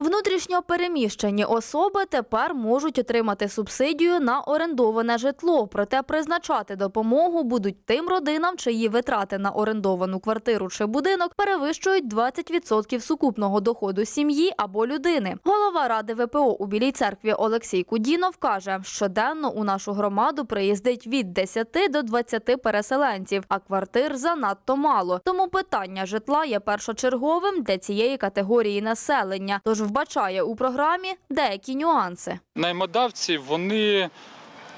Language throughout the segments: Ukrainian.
Внутрішньо переміщені особи тепер можуть отримати субсидію на орендоване житло, проте призначати допомогу будуть тим родинам, чиї витрати на орендовану квартиру чи будинок перевищують 20% сукупного доходу сім'ї або людини. Голова ради ВПО у Білій церкві Олексій Кудінов каже, щоденно у нашу громаду приїздить від 10 до 20 переселенців, а квартир занадто мало. Тому питання житла є першочерговим для цієї категорії населення. Тож вбачає у програмі деякі нюанси. Наймодавці вони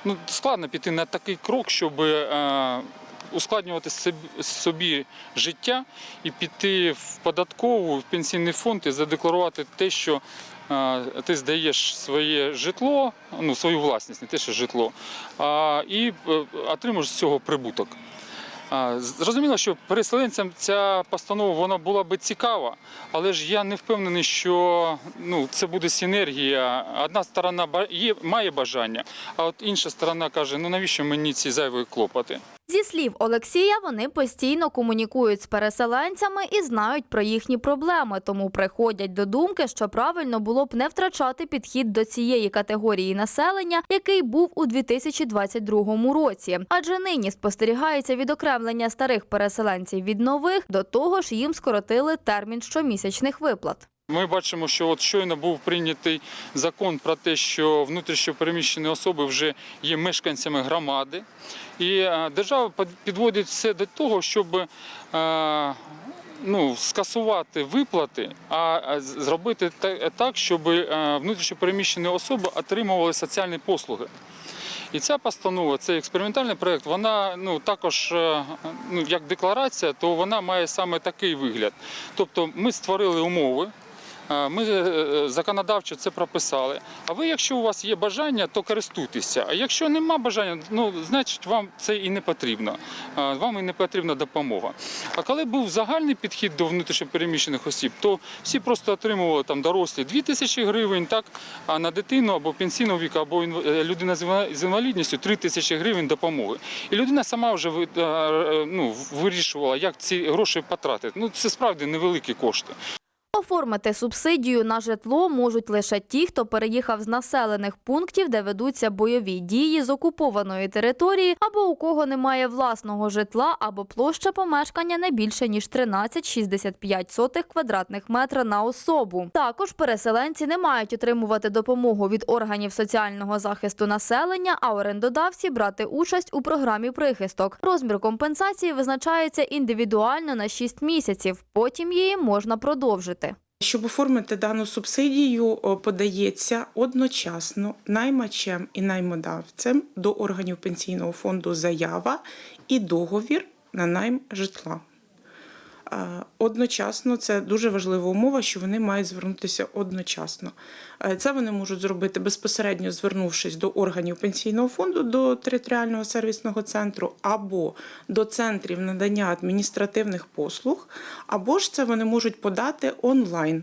ну, складно піти на такий крок, щоб е, ускладнювати собі- життя і піти в податкову, в пенсійний фонд і задекларувати те, що е, ти здаєш своє житло, ну свою власність, не те, що житло, а, і е, отримуєш з цього прибуток. Зрозуміло, що переселенцям ця постанова вона була би цікава, але ж я не впевнений, що ну, це буде синергія. Одна сторона є, має бажання, а от інша сторона каже: ну навіщо мені ці зайві клопоти? Зі слів Олексія, вони постійно комунікують з переселенцями і знають про їхні проблеми, тому приходять до думки, що правильно було б не втрачати підхід до цієї категорії населення, який був у 2022 році. Адже нині спостерігається відокремлення старих переселенців від нових, до того ж їм скоротили термін щомісячних виплат. Ми бачимо, що от щойно був прийнятий закон про те, що внутрішньо переміщені особи вже є мешканцями громади, і е, держава підводить все до того, щоб е, ну, скасувати виплати, а зробити так, щоб е, внутрішньо переміщені особи отримували соціальні послуги. І ця постанова, цей експериментальний проект, вона ну також ну як декларація, то вона має саме такий вигляд. Тобто ми створили умови. Е, Ми е, законодавчо це прописали. А ви, якщо у вас є бажання, то користуйтеся. А якщо нема бажання, ну значить вам це і не потрібно. Е, Вам і не потрібна допомога. А коли був загальний підхід до внутрішньопереміщених осіб, то всі просто отримували там дорослі 2 тисячі гривень, так а на дитину або пенсійного віку, або е, людина з інвалідністю 3 тисячі гривень допомоги. І людина сама вже е, е, ну, вирішувала, як ці гроші потратити. Ну це справді невеликі кошти. Оформити субсидію на житло можуть лише ті, хто переїхав з населених пунктів, де ведуться бойові дії з окупованої території, або у кого немає власного житла, або площа помешкання не більше ніж 13,65 квадратних метра на особу. Також переселенці не мають отримувати допомогу від органів соціального захисту населення, а орендодавці брати участь у програмі прихисток. Розмір компенсації визначається індивідуально на 6 місяців. Потім її можна продовжити. Щоб оформити дану субсидію, подається одночасно наймачем і наймодавцем до органів пенсійного фонду заява і договір на найм житла. Одночасно це дуже важлива умова, що вони мають звернутися одночасно. Це вони можуть зробити безпосередньо звернувшись до органів пенсійного фонду, до територіального сервісного центру або до центрів надання адміністративних послуг, або ж це вони можуть подати онлайн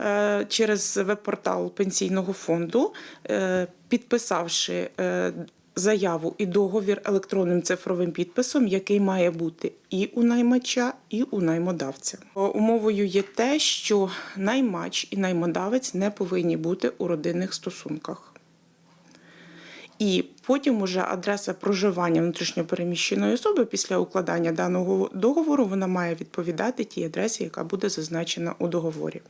е, через веб-портал пенсійного фонду, е, підписавши е, заяву і договір електронним цифровим підписом, який має бути і у наймача, і у наймодавця. Умовою є те, що наймач і наймодавець не повинні бути у родинних стосунках. І потім уже адреса проживання внутрішньопереміщеної особи після укладання даного договору вона має відповідати тій адресі, яка буде зазначена у договорі.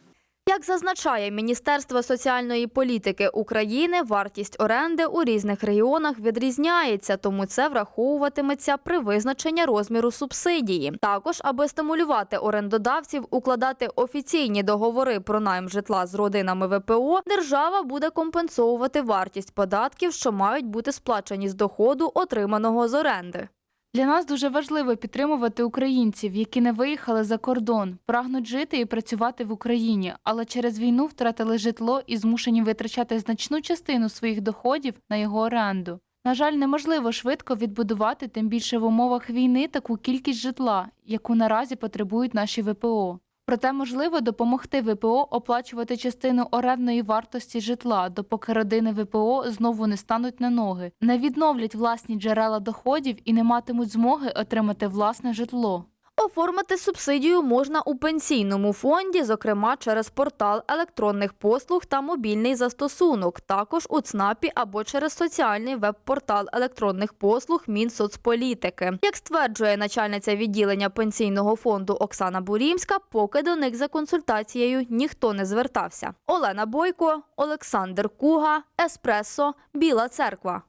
Як зазначає Міністерство соціальної політики України, вартість оренди у різних регіонах відрізняється, тому це враховуватиметься при визначенні розміру субсидії. Також, аби стимулювати орендодавців укладати офіційні договори про найм житла з родинами ВПО, держава буде компенсовувати вартість податків, що мають бути сплачені з доходу, отриманого з оренди. Для нас дуже важливо підтримувати українців, які не виїхали за кордон, прагнуть жити і працювати в Україні, але через війну втратили житло і змушені витрачати значну частину своїх доходів на його оренду. На жаль, неможливо швидко відбудувати, тим більше в умовах війни, таку кількість житла, яку наразі потребують наші ВПО. Проте можливо допомогти ВПО оплачувати частину орендної вартості житла, допоки родини ВПО знову не стануть на ноги, не відновлять власні джерела доходів і не матимуть змоги отримати власне житло. Оформити субсидію можна у пенсійному фонді, зокрема через портал електронних послуг та мобільний застосунок, також у ЦНАПі або через соціальний веб-портал електронних послуг Мінсоцполітики. Як стверджує начальниця відділення пенсійного фонду Оксана Бурімська, поки до них за консультацією ніхто не звертався. Олена Бойко, Олександр Куга, Еспресо, Біла Церква.